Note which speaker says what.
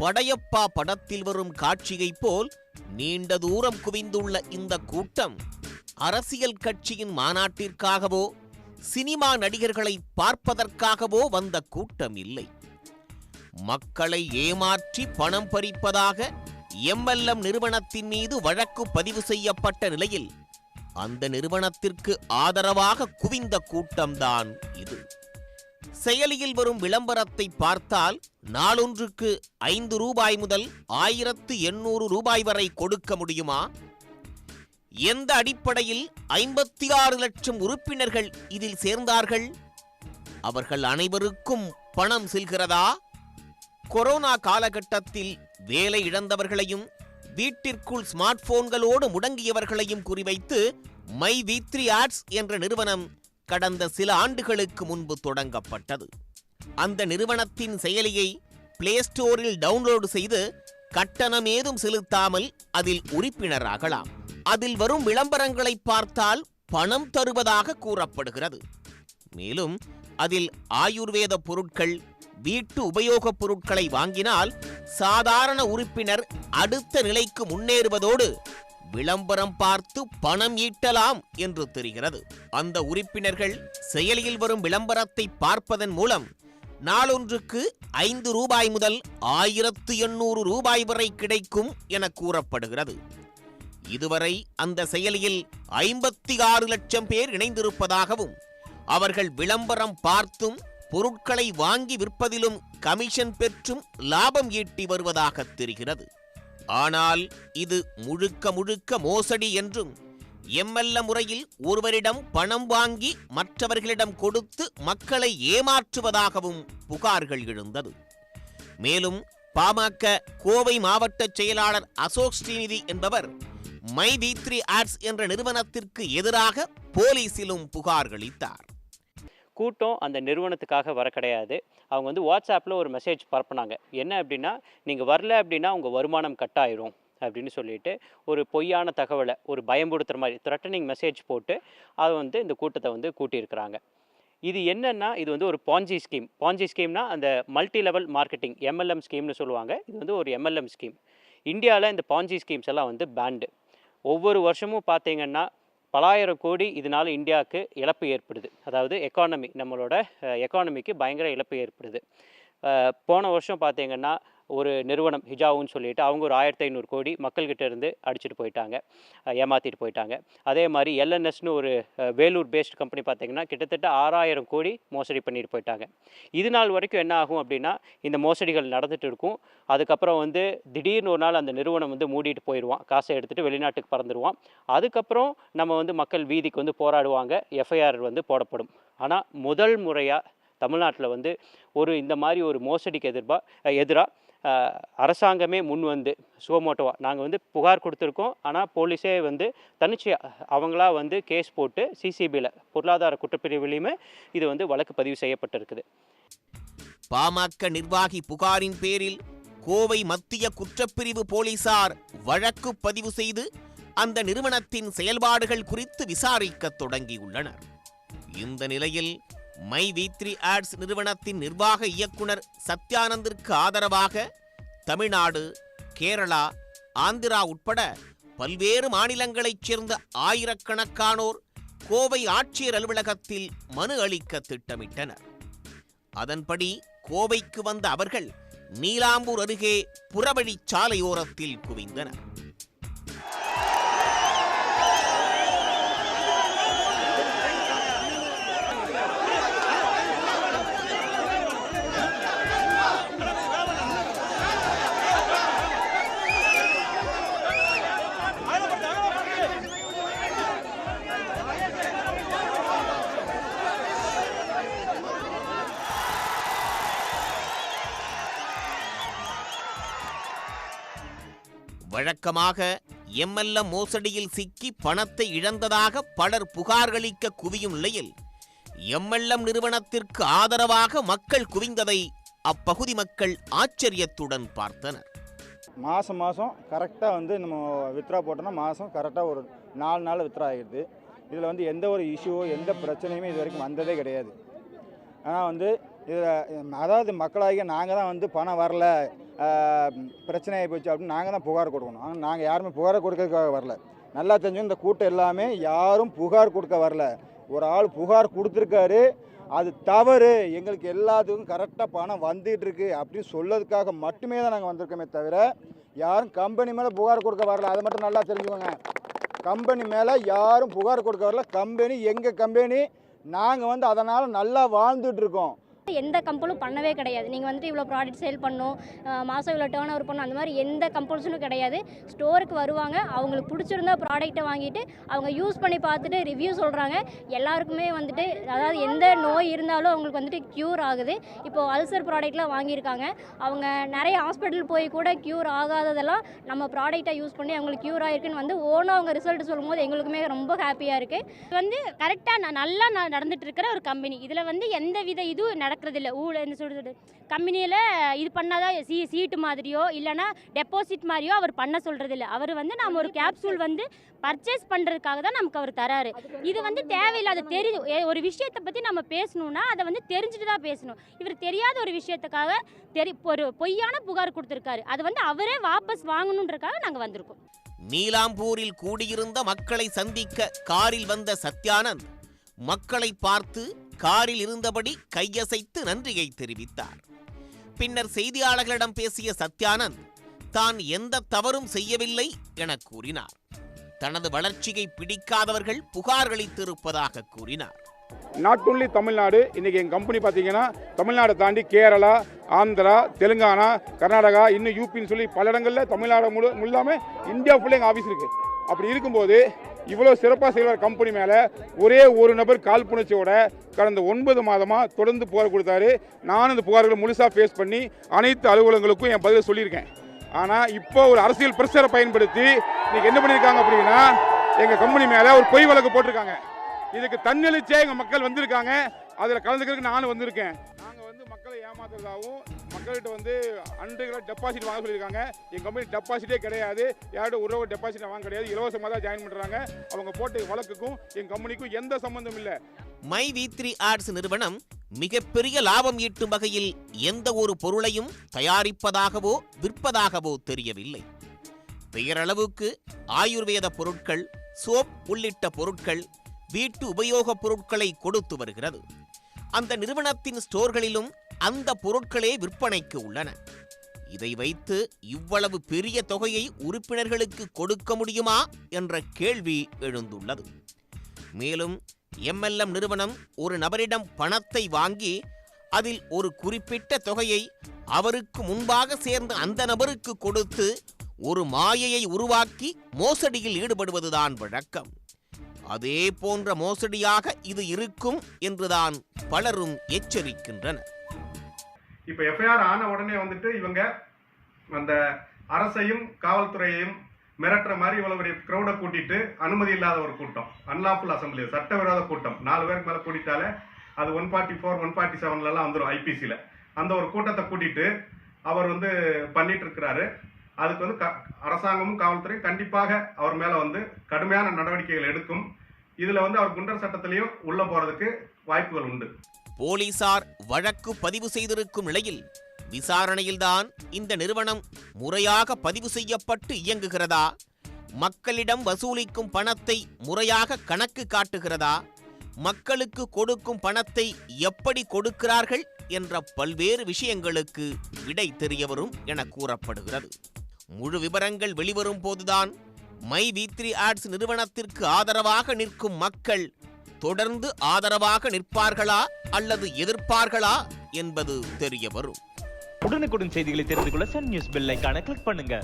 Speaker 1: படையப்பா படத்தில் வரும் காட்சியைப் போல் நீண்ட தூரம் குவிந்துள்ள இந்த கூட்டம் அரசியல் கட்சியின் மாநாட்டிற்காகவோ சினிமா நடிகர்களை பார்ப்பதற்காகவோ வந்த கூட்டம் இல்லை. மக்களை ஏமாற்றி பணம் பறிப்பதாக எம்எல்எம் நிறுவனத்தின் மீது வழக்கு பதிவு செய்யப்பட்ட நிலையில் அந்த நிறுவனத்திற்கு ஆதரவாக குவிந்த கூட்டம்தான் இது. செயலியில் வரும் விளம்பரத்தை பார்த்தால் நாளொன்றுக்கு ஐந்து ரூபாய் முதல் ஆயிரத்து எண்ணூறு ரூபாய் வரை கொடுக்க முடியுமா? எந்த அடிப்படையில் ஐம்பத்தி ஆறு லட்சம் உறுப்பினர்கள் இதில் சேர்ந்தார்கள்? அவர்கள் அனைவருக்கும் பணம் செல்கிறதா? கொரோனா காலகட்டத்தில் வேலை இழந்தவர்களையும் வீட்டிற்குள் ஸ்மார்ட் போன்களோடு முடங்கியவர்களையும் குறிவைத்து மை வி த்ரீ ஆட்ஸ் என்ற நிறுவனம் கடந்த சில ஆண்டுகளுக்கு முன்பு தொடங்கப்பட்டது. அந்த நிறுவனத்தின் செயலியை பிளே ஸ்டோரில் டவுன்லோடு செய்து கட்டணம் ஏதும் செலுத்தாமல் அதில் உறுப்பினராகலாம். அதில் வரும் விளம்பரங்களை பார்த்தால் பணம் தருவதாக கூறப்படுகிறது. மேலும் அதில் ஆயுர்வேத பொருட்கள் வீட்டு உபயோகப் பொருட்களை வாங்கினால் சாதாரண உறுப்பினர் அடுத்த நிலைக்கு முன்னேறுவதோடு விளம்பரம் பார்த்து பணம் ஈட்டலாம் என்று தெரிகிறது. அந்த உறுப்பினர்கள் செயலியில் வரும் விளம்பரத்தை பார்ப்பதன் மூலம் நாளொன்றுக்கு ஐந்து ரூபாய் முதல் ஆயிரத்து எண்ணூறு ரூபாய் வரை கிடைக்கும் என கூறப்படுகிறது. இதுவரை அந்த செயலியில் ஐம்பத்தி ஆறு லட்சம் பேர் இணைந்திருப்பதாகவும் அவர்கள் விளம்பரம் பார்த்தும் பொருட்களை வாங்கி விற்பதிலும் கமிஷன் பெற்றும் லாபம் ஈட்டி வருவதாக தெரிகிறது. ஆனால் இது முழுக்க முழுக்க மோசடி என்றும் எம்எல்ல முறையில் ஒருவரிடம் பணம் வாங்கி மற்றவர்களிடம் கொடுத்து மக்களை ஏமாற்றுவதாகவும் புகார்கள் எழுந்தது. மேலும் பாமக கோவை மாவட்ட செயலாளர் அசோக் ஸ்ரீநிதி என்பவர் மை வி த்ரீ ஆட்ஸ் என்ற நிறுவனத்திற்கு எதிராக போலீசிலும் புகார் அளித்தார்.
Speaker 2: கூட்டம் அந்த நிறுவனத்துக்காக வர கிடையாது. அவங்க வந்து வாட்ஸ்அப்பில் ஒரு மெசேஜ் பரப்புனாங்க. என்ன அப்படின்னா நீங்கள் வரல அப்படின்னா உங்கள் வருமானம் கட் ஆயிரும் அப்படின்னு சொல்லிட்டு ஒரு பொய்யான தகவலை ஒரு பயம்படுத்துகிற மாதிரி த்ரெட்டனிங் மெசேஜ் போட்டு அதை வந்து இந்த கூட்டத்தை வந்து கூட்டியிருக்கிறாங்க. இது என்னென்னா இது வந்து ஒரு பாஞ்சி ஸ்கீம் பாஞ்சி ஸ்கீம்னா அந்த மல்டி லெவல் மார்க்கெட்டிங் எம்எல்எம் ஸ்கீம்னு சொல்லுவாங்க. இது வந்து ஒரு எம்எல்எம் ஸ்கீம் இந்தியாவில் இந்த பாஞ்சி ஸ்கீம்ஸ் எல்லாம் வந்து பேண்டு ஒவ்வொரு வருஷமும் பார்த்தீங்கன்னா பலாயிரம் கோடி இதனால் இந்தியாவுக்கு இழப்பு ஏற்படுது. அதாவது எக்கானமி நம்மளோட eh, எக்கானமிக்கு பயங்கர இழப்பு ஏற்படுது. போன வருஷம் பார்த்தீங்கன்னா ஒரு நிறுவனம் ஹிஜாவுன்னு சொல்லிட்டு அவங்க ஒரு ஆயிரத்தி ஐநூறு கோடி மக்கள்கிட்ட இருந்து அடிச்சுட்டு போயிட்டாங்க. ஏமாற்றிட்டு போயிட்டாங்க. அதே மாதிரி எல்என்எஸ்னு ஒரு வேலூர் பேஸ்ட் கம்பெனி பார்த்தீங்கன்னா கிட்டத்தட்ட ஆறாயிரம் கோடி மோசடி பண்ணிட்டு போயிட்டாங்க. இது நாள் வரைக்கும் என்ன ஆகும் அப்படின்னா இந்த மோசடிகள் நடந்துட்டு இருக்கும். அதுக்கப்புறம் வந்து திடீர்னு ஒரு நாள் அந்த நிறுவனம் வந்து மூடிட்டு போயிடுவான். காசை எடுத்துட்டு வெளிநாட்டுக்கு பறந்துடுவான் அதுக்கப்புறம் நம்ம வந்து மக்கள் வீதிக்கு வந்து போராடுவாங்க. எஃப்ஐஆர் வந்து போடப்படும். ஆனால் முதல் முறையாக தமிழ்நாட்டில் வந்து ஒரு இந்த மாதிரி ஒரு மோசடிக்கு எதிர்பா எதிராக அரசாங்கமே முன் வந்து சுகமோட்டோவாக நாங்கள் வந்து புகார் கொடுத்துருக்கோம். ஆனால் போலீஸே வந்து தன்னிச்சையாக அவங்களா வந்து கேஸ் போட்டு சிசிபியில் பொருளாதார குற்றப்பிரிவுலையுமே இது வந்து வழக்கு பதிவு செய்யப்பட்டிருக்குது.
Speaker 1: பாமக நிர்வாகி புகாரின் பேரில் கோவை மத்திய குற்றப்பிரிவு போலீசார் வழக்கு பதிவு செய்து அந்த நிறுவனத்தின் செயல்பாடுகள் குறித்து விசாரிக்க தொடங்கியுள்ளனர். இந்த நிலையில் மை வி த்ரீ ஆட்ஸ் நிறுவனத்தின் நிர்வாக இயக்குனர் சத்யானந்திற்கு ஆதரவாக தமிழ்நாடு கேரளா ஆந்திரா உட்பட பல்வேறு மாநிலங்களைச் சேர்ந்த ஆயிரக்கணக்கானோர் கோவை ஆட்சியர் அலுவலகத்தில் மனு அளிக்க திட்டமிட்டனர். அதன்படி கோவைக்கு வந்த அவர்கள் நீலாம்பூர் அருகே புறவழி சாலையோரத்தில் குவிந்தனர். வழக்கமாக எம்எல்எம் மோசடியில் சிக்கி பணத்தை இழந்ததாக பலர் புகார்களிக்க குவியும் நிலையில் எம்எல்எம் நிறுவனத்திற்கு ஆதரவாக மக்கள் குவிந்ததை அப்பகுதி மக்கள் ஆச்சரியத்துடன் பார்த்தனர்.
Speaker 3: மாதம் மாதம் கரெக்டாக வந்து நம்ம வித்ரா போட்டோம்னா மாதம் கரெக்டாக ஒரு நாலு நாள் வித்ரா ஆகிடுது இதில் வந்து எந்த ஒரு இஷ்யூவோ எந்த பிரச்சனையுமே இது வரைக்கும் வந்ததே கிடையாது. ஆனால் வந்து இதில் அதாவது மக்களாகிய நாங்கள் தான் வந்து பணம் வரல பிரச்சனை ஆகி போச்சு அப்படின்னு நாங்கள் தான் புகார் கொடுக்கணும். ஆனால் நாங்கள் யாருமே புகார் கொடுக்கறதுக்காக வரல. நல்லா தெரிஞ்சு இந்த கூட்டம் எல்லாமே யாரும் புகார் கொடுக்க வரல. ஒரு ஆள் புகார் கொடுத்துருக்காரு. அது தவறு. எங்களுக்கு எல்லாத்துக்கும் கரெக்டாக பணம் வந்துகிட்ருக்கு அப்படின்னு சொல்லதுக்காக மட்டுமே தான் நாங்கள் வந்திருக்கோமே தவிர யாரும் கம்பெனி மேலே புகார் கொடுக்க வரல. அதை மட்டும் நல்லா தெரிஞ்சுக்கோங்க. கம்பெனி மேலே யாரும் புகார் கொடுக்க வரல. கம்பெனி எங்கள் கம்பெனி நாங்கள் வந்து அதனால் நல்லா வாழ்ந்துட்டு வந்துட்டு
Speaker 4: எந்த கம்பலும் பண்ணவே கிடையாது. நீங்கள் வந்துட்டு இவ்வளோ ப்ராடக்ட் சேல் பண்ணும் மாதம் இவ்வளோ டேர்ன் ஓவர் பண்ணணும் அந்த மாதிரி எந்த கம்பல்ஷனும் கிடையாது. ஸ்டோருக்கு வருவாங்க. அவங்களுக்கு பிடிச்சிருந்தா ப்ராடக்ட்டை வாங்கிட்டு அவங்க யூஸ் பண்ணி பார்த்துட்டு ரிவ்யூ சொல்கிறாங்க எல்லாருக்குமே வந்துட்டு அதாவது எந்த நோய் இருந்தாலும் அவங்களுக்கு வந்துட்டு க்யூர் ஆகுது. இப்போது அல்சர் ப்ராடக்ட்லாம் வாங்கியிருக்காங்க. அவங்க நிறைய ஹாஸ்பிட்டல் போய் கூட க்யூர் ஆகாததெல்லாம் நம்ம ப்ராடக்ட்டை யூஸ் பண்ணி அவங்களுக்கு க்யூர் ஆகிருக்குன்னு வந்து ஓனாக அவங்க ரிசல்ட் சொல்லும்போது எங்களுக்குமே ரொம்ப ஹாப்பியாக இருக்குது
Speaker 5: வந்து கரெக்டாக நல்லா நடந்துட்டு இருக்கிற ஒரு கம்பெனி இதில் வந்து எந்த வித இதுவும் நடக்கிறதில்ல ஊழ என்ன சொல்கிறது கம்பெனியில் இது பண்ணாதான் சீ சீட்டு மாதிரியோ இல்லைன்னா டெபாசிட் மாதிரியோ அவர் பண்ண சொல்கிறதில்ல அவர் வந்து நாம் ஒரு கேப்சூல் வந்து பர்ச்சேஸ் பண்ணுறதுக்காக தான் நமக்கு அவர் தராரு. இது வந்து தேவையில்லாத தெரி ஒரு விஷயத்தை பற்றி நம்ம பேசணும்னா அதை வந்து தெரிஞ்சுட்டு தான் பேசணும். இவர் தெரியாத ஒரு விஷயத்துக்காக தெரி ஒரு பொய்யான புகார் கொடுத்துருக்காரு. அது வந்து அவரே வாபஸ் வாங்கணுன்றதுக்காக நாங்கள் வந்திருக்கோம்.
Speaker 1: நீலாம்பூரில் கூடியிருந்த மக்களை சந்திக்க காரில் வந்த சத்யானந்த் மக்களை பார்த்து காரில் இருந்தபடி கையசைத்து நன்றியை தெரிவித்தார். பின்னர் செய்தியாளர்களிடம் பேசிய சத்யானந்த் தான் எந்த தவறும் செய்யவில்லை என கூறினார். தனது வளர்ச்சியை பிடிக்காதவர்கள் புகாரளித்திருப்பதாக கூறினார்.
Speaker 6: நாட் ஒன்லி தமிழ்நாடு இன்னைக்கு எங்கள் கம்பெனி பார்த்தீங்கன்னா தமிழ்நாடை தாண்டி கேரளா ஆந்திரா தெலுங்கானா கர்நாடகா இன்னும் யூபின்னு சொல்லி பல இடங்களில் தமிழ்நாடு முழு இல்லாமல் இந்தியா ஃபுல்லாக எங்கள் ஆஃபீஸ் இருக்குது அப்படி இருக்கும்போது இவ்வளோ சிறப்பாக செய்கிற கம்பெனி மேலே. ஒரே ஒரு நபர் காழ்ப்புணர்ச்சியோட கடந்த ஒன்பது மாதமாக தொடர்ந்து புகார் கொடுத்தாரு. நானும் இந்த புகார்களை முழுசாக ஃபேஸ் பண்ணி அனைத்து அலுவலகங்களுக்கும் என் பதிலை சொல்லியிருக்கேன். ஆனால் இப்போ ஒரு அரசியல் பிரச்சனை பயன்படுத்தி இன்றைக்கி என்ன பண்ணியிருக்காங்க அப்படின்னா எங்கள் கம்பெனி மேலே ஒரு பொய் வழக்கு போட்டிருக்காங்க. இதுக்கு தன்னெழுச்சியாக எங்கள் மக்கள் வந்திருக்காங்க. அதில் கலந்துக்கிறதுக்கு நானும் வந்திருக்கேன். மக்களை ஏமாத்துறதாகவும் மக்கள்கிட்ட வந்து அன்றைகளை டெபாசிட் வாங்க சொல்லியிருக்காங்க. எங்கள் கம்பெனி டெபாசிட்டே கிடையாது. யாரும் உறவு டெபாசிட் வாங்க கிடையாது. இலவசமாக தான் ஜாயின் பண்ணுறாங்க அவங்க போட்ட வழக்குக்கும் எங்கள் கம்பெனிக்கும் எந்த சம்மந்தம் இல்லை.
Speaker 1: மை வி த்ரீ ஆர்ட்ஸ் நிறுவனம் மிகப்பெரிய லாபம் ஈட்டும் வகையில் எந்த ஒரு பொருளையும் தயாரிப்பதாகவோ விற்பதாகவோ தெரியவில்லை. பெயரளவுக்கு ஆயுர்வேத பொருட்கள் சோப் உள்ளிட்ட பொருட்கள் வீட்டு உபயோகப் பொருட்களை கொடுத்து வருகிறது. அந்த நிறுவனத்தின் ஸ்டோர்களிலும் அந்த பொருட்களே விற்பனைக்கு உள்ளன. இதை வைத்து இவ்வளவு பெரிய தொகையை உறுப்பினர்களுக்கு கொடுக்க முடியுமா என்ற கேள்வி எழுந்துள்ளது. மேலும் எம்எல்எம் நிறுவனம் ஒரு நபரிடம் பணத்தை வாங்கி அதில் ஒரு குறிப்பிட்ட தொகையை அவருக்கு முன்பாக சேர்ந்த அந்த நபருக்கு கொடுத்து ஒரு மாயையை உருவாக்கி மோசடியில் ஈடுபடுவதுதான் வழக்கம். அதே போன்ற மோசடியாக இது இருக்கும் என்றுதான் பலரும் எச்சரிக்கின்றனர்.
Speaker 7: இப்போ எஃப்ஐஆர் ஆன உடனே வந்துட்டு இவங்க அந்த அரசையும் காவல்துறையையும் மிரட்டுற மாதிரி இவ்வளவு பெரிய க்ரௌடை கூட்டிட்டு அனுமதி இல்லாத ஒரு கூட்டம் அன்லாஃபுல் அசம்பிளி சட்டவிரோத கூட்டம். நாலு பேருக்கு மேலே கூட்டிட்டாலே அது one forty four one forty செவன்லலாம் வந்துடும் ஐபிசியில் அந்த ஒரு கூட்டத்தை கூட்டிட்டு அவர் வந்து பண்ணிட்டு இருக்கிறாரு. அதுக்கு வந்து க- அரசாங்கமும் காவல்துறையும் கண்டிப்பாக அவர் மேலே வந்து கடுமையான நடவடிக்கைகள் எடுக்கும். இதில் வந்து அவர் குண்டர் சட்டத்திலையும் உள்ள போறதுக்கு வாய்ப்புகள் உண்டு.
Speaker 1: போலீசார் வழக்கு பதிவு செய்திருக்கும் நிலையில் விசாரணையில்தான் இந்த நிறுவனம் முறையாக பதிவு செய்யப்பட்டு இயங்குகிறதா? மக்களிடம் வசூலிக்கும் பணத்தை முறையாக கணக்கு காட்டுகிறதா? மக்களுக்கு கொடுக்கும் பணத்தை எப்படி கொடுக்கிறார்கள் என்ற பல்வேறு விஷயங்களுக்கு விடை தெரியவரும் என கூறப்படுகிறது. முழு விவரங்கள் வெளிவரும் போதுதான் மை வி த்ரீ ஆட்ஸ் நிறுவனத்திற்கு ஆதரவாக நிற்கும் மக்கள் தொடர்ந்து ஆதரவாக நிற்பார்களா அல்லது எதிர்ப்பார்களா என்பது தெரிய வரும்.
Speaker 8: உடனுக்குடன் செய்திகளை தெரிந்து கொள்ள சன் நியூஸ் பெல் ஐகானை கிளிக் பண்ணுங்க.